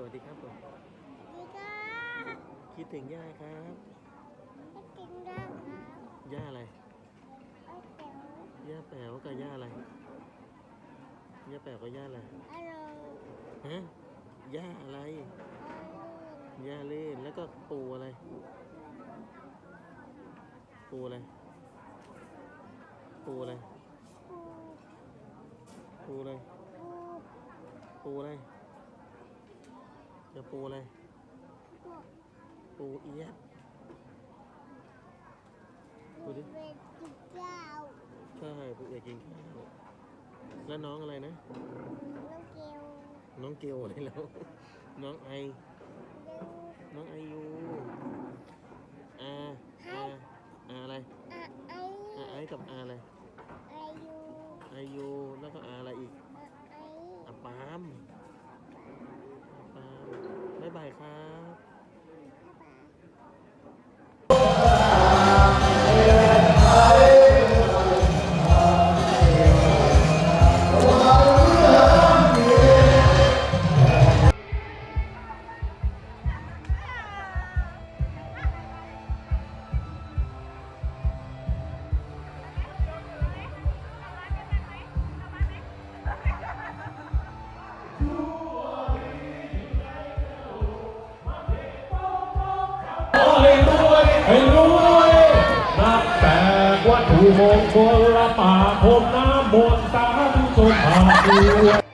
สวัสดีครับผมดีค่ะคิดถึงย่าครับไม่กินได้ครับย่าอะไรไอ้เต๋อย่าแป๋วกับย่าอะไรย่าแป๋วกับย่าอะไรอร่อยฮะย่าอะไรอร่อยย่าเล่นแล้วก็ปูอะไร ปูอะไรปูอะไรปูปูอะไรปูปูอะไรจะปู อะไรปูปูเอี๊ยะปูเป็นจุดเจ้าใช่ปูเอี๊ยะกินข้าวแล้วน้องอะไรนะ น้องเกลน้องเกลอะไรแล้ว น้องไอเดินน้องไอยูอาอาอาอะไรอะไออาไอกับอาอะไรไอยูไอยูแล้วก็อาอะไรอีกอะไออาปามอาปามบ๊ายบาย ครับ มงคลละป่าพรมน้ำมนต์สาธุชนพาด้วย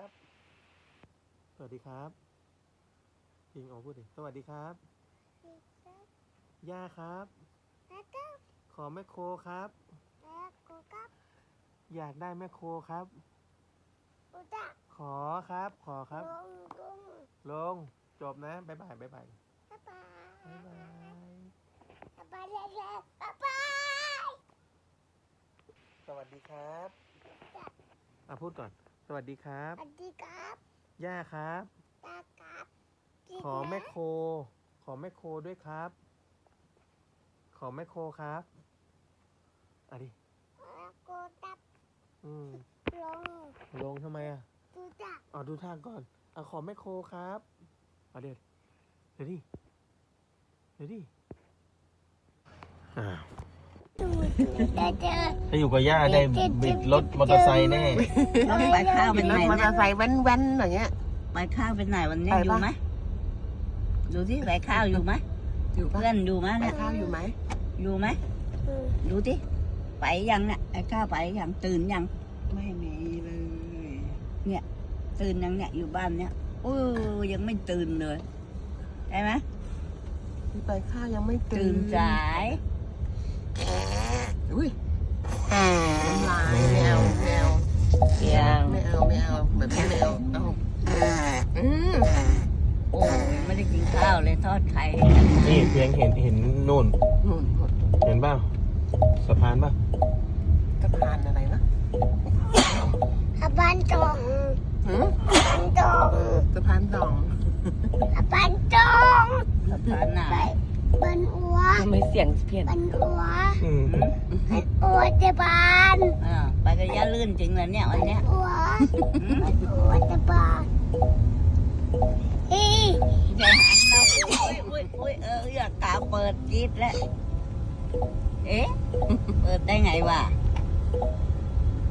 สดีครับสวัสดีครับอิงออกพูดดิ สวัสดีครับดีครับย่าครับแล้วก็ขอแม่โคครับแล้วก็กับ อยากได้แม่โคครับปูตะขอครับ ขอครับลงกุ้งลง จบนะบ๊ายบายบ๊ายบายบ๊ายบายบ๊ายบายบ๊ายบายเร็วๆบ๊ายบายสวัสดีครับ อะพูดก่อน สวัสดีครับ สวัสดีครับย่าครับ ตาครับขอแม่โค ขอแม่โคด้วยครับ ขอแม่โคครับอะดิแล้วก็ตับอืมลงลงทำไมอะปูตะเอาดูทางก่อนเอาขอแม่โคครับเอาเดี๋ยวเดี๋ยวดิเดี๋ยวดิอ้าวตูดจะเจอ ถ้าอยู่กับย่าได้บิดรถมอเตอร์ไซค์แน่น้องไปข้าวเป็นไหนมอเตอเนี่ยร์ไซค์แว้นๆอย่างเงี้ย ไปข้าวเป็นไหนวันนี้ไปอยู่ปะไหมดูที่ไปข้าวอยู่ไหมอยู่ปะเพื่อนอยู่ไหมไปเนี่ยข้าวอยู่ไหมอยู่ไหมดูที่ไปยังเนี่ยไอ้ข้าวไปยังตื่นยังไม่มีเลยตื่นยังเนี่ยอยู่บ้านเนี่ยโอ้ยังไม่ตื่นเลยใช่ไหมพี่ไปข้าวยังไม่ตื่ตื่นสาย อุ้ยน้ำลายไม่เอาไม่เอายังไม่เอาไม่เอาแบบนี้ไม่เอาเอาอืมโอ้ยไม่ได้กินข้าวเลยทอดไข่นี่เพียงเห็นเห็นนู่น นู่นเห็นเปล่าสะพานเปล่าสะพานอะไรวะอาบันตองหืมบันตองสะพานสองอาบันตองสะพานน่ะไป บันอัวทำไมเสียงเพี้ยนบันอัวอืมบันอัวจะบานอ่าไปกับย่าลื่นจริงเลยเนี่ยวันเนี้ยอัวบันอัวจะบานเฮ้ยใจหันเราอุ้ยอุ้ยอุ้ยเอออยากกาเปิดจีดแล้วเอ๊ะเปิดได้ไงวะ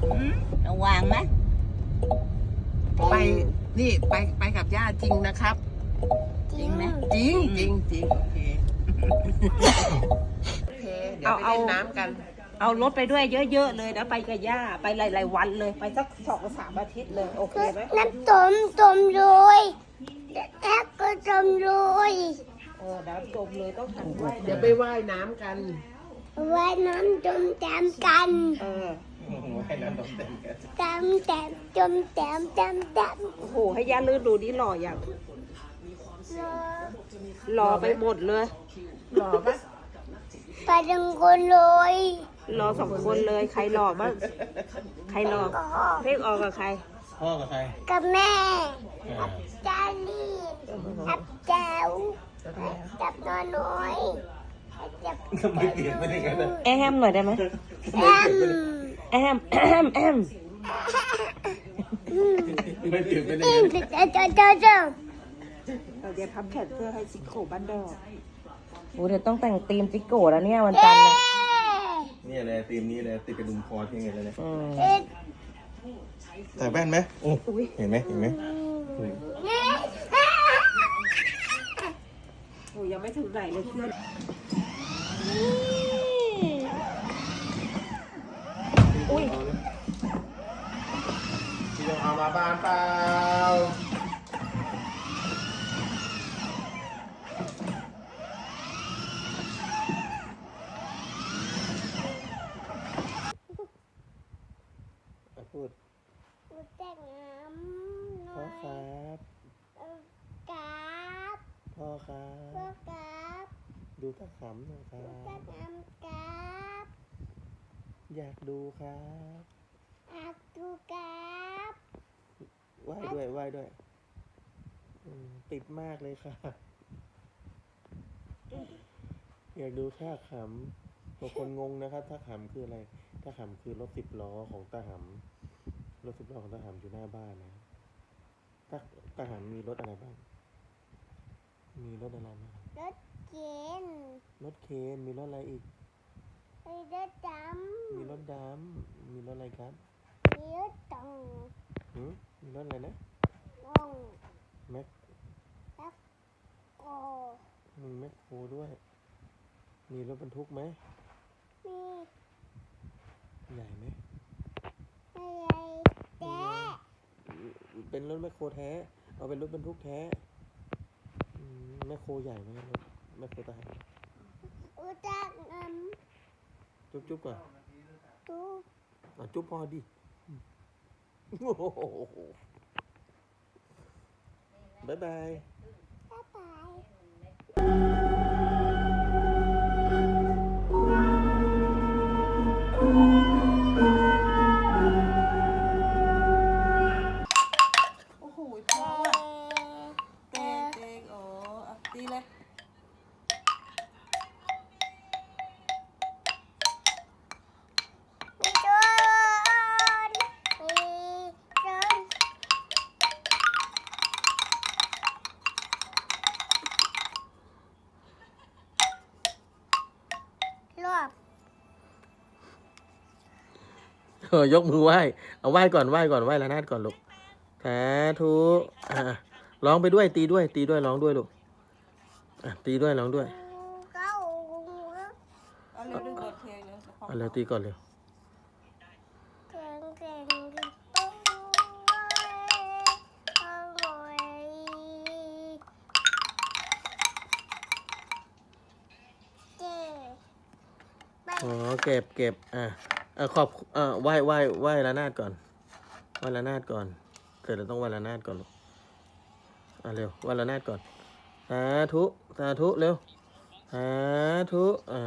หืมระวังนะไปนี่ไปไปกับย่าจริงนะครับ จริงไหมจริงจริงจริงโอเค โอเคเดี๋ยวไปเล่นน้ำกัน เอารถไปด้วยเยอะ ๆ เลยนะ ไปกับย่าไปหลาย ๆ วันเลย ไปสักสองสามอาทิตย์เลย โอเคไหมน้ำต้มต้มเลยแอ๊กก็ต้มเลยเออน้ำจมเลยต้องหันไว้เดี๋ยวไปว่ายน้ำกัน ไว้น้ำต้มแต้มกันเออ แต้มแต้มต้มแต้มแต้มแต้มโอ้โห ให้ย่าลื่นดูนี่หล่ออย่าง หล่อไปหมดเลยหล่อปะไปดึงคนเลยหล่อสองคนเลยใครหล่อบ้างใครหล่อก็เพลงออกกับใคร พ่อกับใคร กับแม่อ่าจาลีอับแจ๋วจับนอนน้อยจับทำไมเปลี่ยนไปได้กันนะแอมหน่อยได้ไหมแอมแอมแอมแอมไม่เปลี่ยนไปได้อิกันน เจ้าเจ้าเจ้าเราจะทำแขนเสื้อให้ซิโกบ้านดอกโอ้เดี๋ยวต้องแต่งธีมจิโก้แล้วเนี่ยวันเอ๊จันทร์เนี่ยนี่เลยทีมนี้เลยติดกระดุมคอเพียงไงเลยนะอืมเอ๊ะใส่แว่นไหมโอ้เห็นไหมเห็นไหมอืมโอ้ยังไม่ถึงไหนเลยเพื่อนพี่จะเอามาบ้านเปล่า อะพูด แต่งน้ำ พ่อครับ กราบ พ่อครั เพื่อบ กราบ ดูตาขำ หน่อยครัแต่บน้ำกราบอยากดูครับอาตูกราบไหว้ด้วยไหว้ด้วยอืมติดมากเลยค่ะ อยากดูท่าขำบางคนงงนะครับท่าขำคืออะไรท่าขำคือรถสิบล้อของตาหำรถสิบล้อของตาหำอยู่หน้าบ้านนะตาตาหำมีรถอะไรบ้าง มีรถอะไรบ้าง รถ เก๋งรถเคนมีรถอะไรอีก มีรถดมีรถดำมีรถอะไรครับำมีรถตองหืมมีรถอะไรนะตองแม็กโกมีแมคโครด้วย มีรถบรรทุกไหมมีใหญ่ไหมอะไรแต่เป็นรถแมคโครแท้ เอาเป็นรถบรรทุกแท้อืมแมคโครใหญ่ไหมรถ แมคโครทหารอุตัก ยกมือไหว้เอาไหว้ก่อนไหว้ก่อนไหว้ละนาดก่อนลูกสาธุอะร้องไปด้วยตีด้วย ตีด้วยร้องด้วยลูกอะตีด้วยร้องด้วยเอาเร็วดึงบทเพลงเลยเอาเร็วตีก่อนเร็วอ๋อเก็บเก็บอะ อขอบเอ่อไหว้ไหว้ไหว้ละนาดก่อนไหว้ละนาดก่อนเสร็จแล้วต้องไหว้ละนาดก่อนลูกอะเร็วไหว้ละนาดก่อนสาธุสาธุเร็วสาธุอ่า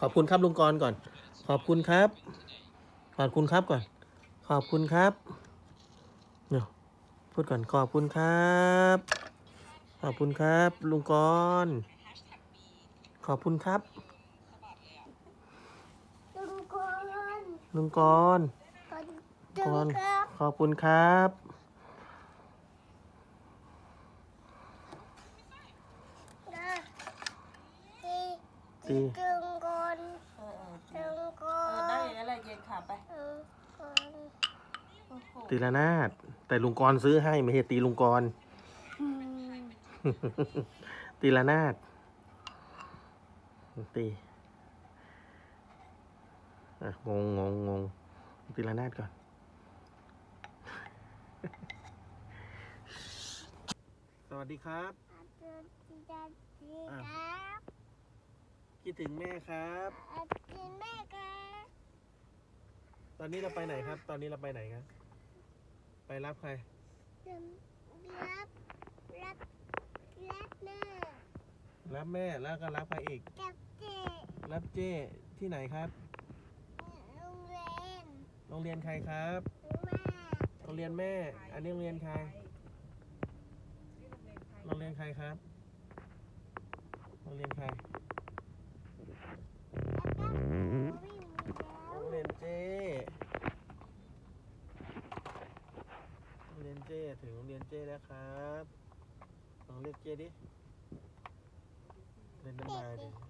ขอบคุณครับลุงกรก่อน ขอบคุณครับ ขอบคุณครับก่อน ขอบคุณครับเดี๋ยวพูดก่อนขอบคุณครับ ขอบคุณครับ ลุงกร ขอบคุณครับ ลุงกอน ลุงกรณ์ก่อนกลุรงณ์ครับ ขอบคุณครับนะตีตีตีลุงกอนลุงกอนได้อะไรเย็นขาไปลุงกอนตีละนาด แต่ลุงกรณ์ซื้อให้ไม่ใช่ตีลุงกรณ์อืมตีละนาด ตี อะงงงงงงตีละนาดก่อนสวัสดีครับ อาจารย์จีดาจีครับคิดถึงแม่ครับ อาจารย์แม่ครับตอนนี้เราไปไหนครับ ตอนนี้เราไปไหนครับ ไปรับใคร รับรับรับแม่รับแม่แล้วก็รับใครอีกกับเจ๊รับเจ้ที่ไหนครับโรงเรียน โรงเรียนใครครับแม่โรงเรียนแม่ อันนี้โรงเรียนใครโรงเรียนใครครับโรงเรียนใครแล้วก็วิ่งแล้วโรงเรียนเจ้โรงเรียนเจ้ถึงโรงเรียนเจ้แล้วครับลองเรียกเจ้ดิเล่นน้ำลายดิ